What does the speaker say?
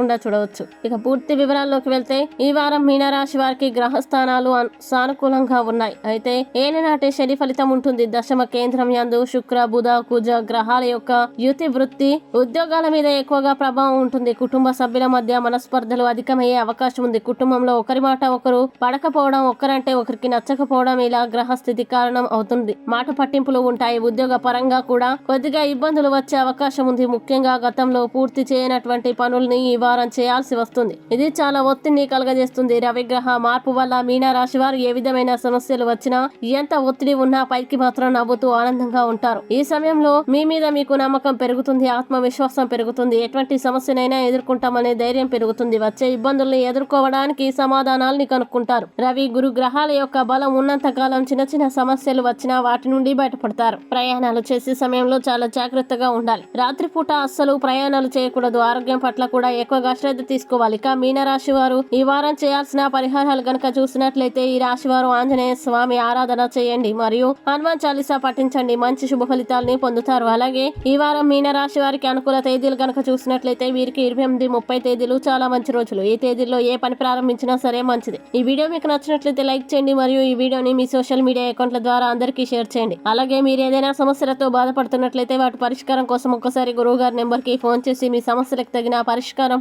చూడవచ్చు. ఇక పూర్తి వివరాల్లోకి వెళ్తే ఈ వారం మీనరాశి వారికి గ్రహ స్థానాలు సానుకూలంగా ఉన్నాయి. అయితే ఏలినాటి శని ఫలితం ఉంటుంది. దశమ కేంద్రం యందు శుక్ర బుధ కుజ గ్రహాల యొక్క యుతి వృత్తి ఉద్యోగాల మీద ఎక్కువగా ప్రభావం ఉంటుంది. కుటుంబ సభ్యుల మధ్య మనస్పర్ధలు అధికమయ్యే అవకాశం ఉంది. కుటుంబంలో ఒకరి మాట ఒకరు పడకపోవడం ఒకరంటే ఒకరికి నచ్చకపోవడం ఇలా గ్రహ స్థితి కారణం అవుతుంది. మాట పట్టింపులు ఉంటాయి. ఉద్యోగ పరంగా కూడా కొద్దిగా ఇబ్బందులు వచ్చే అవకాశం ఉంది. ముఖ్యంగా గతంలో పూర్తి చేయనటువంటి పనుల్ని ఈ భారం చేయాల్సి వస్తుంది. ఇది చాలా ఒత్తిడిని కలగజేస్తుంది. రవిగ్రహ మార్పు వల్ల మీనా రాశి వారు ఏ విధమైన సమస్యలు వచ్చినా ఎంత ఒత్తిడి ఉన్నా పైకి మాత్రం నవ్వుతూ ఆనందంగా ఉంటారు. ఈ సమయంలో మీ మీద మీకు నమ్మకం పెరుగుతుంది ఆత్మవిశ్వాసం పెరుగుతుంది. ఎటువంటి సమస్యనైనా ఎదుర్కొంటామనే ధైర్యం పెరుగుతుంది. వచ్చే ఇబ్బందుల్ని ఎదుర్కోవడానికి సమాధానాల్ని కనుక్కుంటారు. రవి గురు గ్రహాల యొక్క బలం ఉన్నంత కాలం చిన్న చిన్న సమస్యలు వచ్చినా వాటి నుండి బయటపడతారు. ప్రయాణాలు చేసే సమయంలో చాలా జాగ్రత్తగా ఉండాలి. రాత్రిపూట అస్సలు ప్రయాణాలు చేయకూడదు. ఆరోగ్యం పట్ల కూడా ఎక్కువగా శ్రద్ధ తీసుకోవాలి. ఇక మీనరాశి వారు ఈ వారం చేయాల్సిన పరిహారాలు గనక చూసినట్లయితే ఈ రాశి వారు ఆంజనేయ స్వామి ఆరాధన చేయండి మరియు హనుమాన్ చాలీసా పఠించండి. మంచి శుభ ఫలితాలని పొందుతారు. అలాగే ఈ వారం మీన రాశి వారికి అనుకూల తేదీలు గనక చూసినట్లయితే వీరికి ఇరవై ఎనిమిది ముప్పై తేదీలు చాలా మంచి రోజులు. ఈ తేదీల్లో ఏ పని ప్రారంభించినా సరే మంచిది. ఈ వీడియో మీకు నచ్చినట్లయితే లైక్ చేయండి మరియు ఈ వీడియోని మీ సోషల్ మీడియా అకౌంట్ల ద్వారా అందరికీ షేర్ చేయండి. అలాగే మీరు ఏదైనా సమస్యలతో బాధపడుతున్నట్లయితే వాటి పరిష్కారం కోసం ఒక్కసారి గురువు గారి నెంబర్కి ఫోన్ చేసి మీ సమస్యలకు తగిన పరిష్కారం